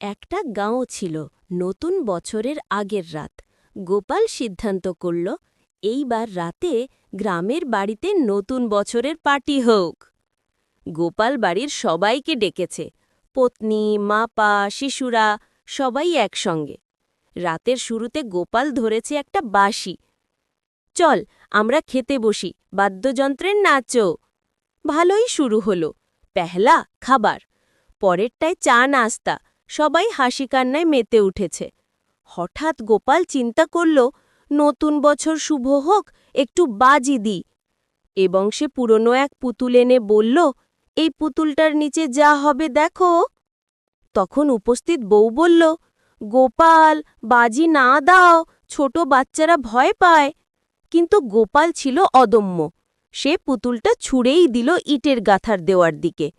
একটা গাঁও ছিল নতুন বছরের আগের রাত। গোপাল সিদ্ধান্ত করল, এইবার রাতে গ্রামের বাড়িতে নতুন বছরের পার্টি হোক। গোপাল বাড়ির সবাইকে ডেকেছে। পত্নী, মাপা, শিশুরা, সবাই একসঙ্গে। রাতের শুরুতে গোপাল ধরেছে একটা বাঁশি। চল, আমরা খেতে বসি, বাদ্যযন্ত্রের নাচও ভালোই শুরু হলো। পেহলা, খাবার। পরেরটায় চা নাস্তা। সবাই হাসি কান্নায় মেতে উঠেছে। হঠাৎ গোপাল চিন্তা করল, নতুন বছর শুভ হোক, একটু বাজি দিই এবং সে পুরনো এক পুতুল এনে বলল, এই পুতুলটার নিচে যা হবে দেখো। তখন উপস্থিত বউ বলল, গোপাল, বাজি না দাও, ছোট বাচ্চারা ভয় পায়। কিন্তু গোপাল ছিল অদম্য। সে পুতুলটা ছুঁড়েই দিল ইটের গাথার দেওয়ার দিকে।